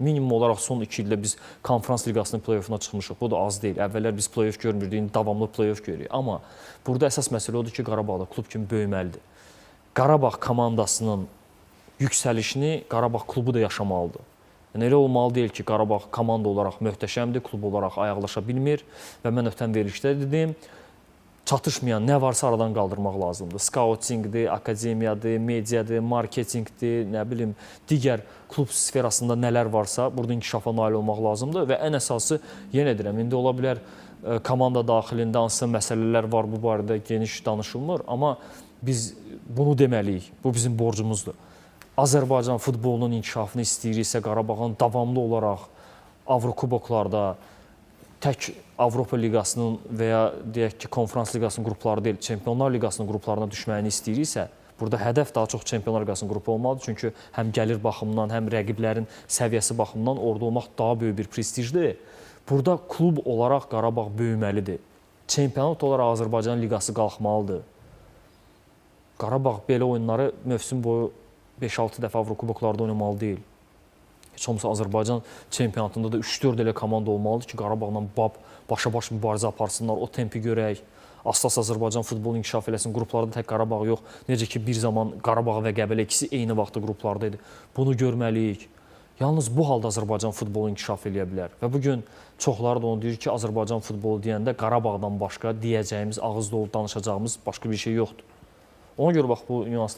Minimum olaraq son 2 ildə biz konferans liqasının play-offuna çıxmışıq. Bu da az deyil. Əvvəllər biz play-off görmürdük, indi davamlı play-off görürük. Amma burada əsas məsələ odur ki, Qarabağda klub kimi böyüməlidir. Qarabağ komandasının yüksəlişini Qarabağ klubu da yaşamalıdır. Yəni elə olmalı deyil ki, Qarabağ komanda olaraq möhtəşəmdir, klub olaraq ayaqlaşa bilmir və mən ötən verilişdə dedim, çatışmayan nə varsa aradan qaldırmaq lazımdır. Skautinqdir, akademiyadır, mediadır, marketinqdir, nə bilim, digər klub sferasında nələr varsa, burada inkişafa nail olmaq lazımdır və ən əsası yenə deyirəm, indi ola bilər ə, komanda daxilində hansısa məsələlər var bu barədə geniş danışılmır, amma biz bunu deməliyik. Bu bizim borcumuzdur. Azərbaycan futbolunun inkişafını istəyiriksə Qarabağın davamlı olaraq Avrokuboklarda tək Avropa liqasının və ya deyək ki, konferans liqasının qrupları deyil, Çempionlar liqasının qruplarına düşməyini istəyiriksə, burada hədəf daha çox Çempionlar liqasının qrupu olmalıdır. Çünki həm gəlir baxımından, həm rəqiblərin səviyyəsi baxımından orada olmaq daha böyük bir prestijdir. Burada klub olaraq Qarabağ böyüməlidir. Çempionat olaraq Azərbaycan liqası qalxmalıdır. Qarabağ belə oyunları mövsüm boyu 5-6 dəfə Avrokuboklarda oynamalı deyil. Heç olmasa Azərbaycan çempionatında da 3-4 elə komanda olmalıdır ki, Qarabağla bab başa-baş mübarizə aparsınlar, o tempi görək. Aslas Azərbaycan futbolu inkişaf eləsin. Qruplarda tək Qarabağ yox. Necə ki bir zaman Qarabağ və Qəbələ ikisi eyni vaxtda qruplarda. Bunu görməliyik. Yalnız bu halda Azərbaycan futbolu inkişaf eləyə bilər. Və bu çoxları da onu deyir ki, Azərbaycan futbolu deyəndə Qarabağdan başqa deyəcəyimiz, ağız dolu danışacağımız başqa bir şey yoxdur. Ona görə bax bu nüanslar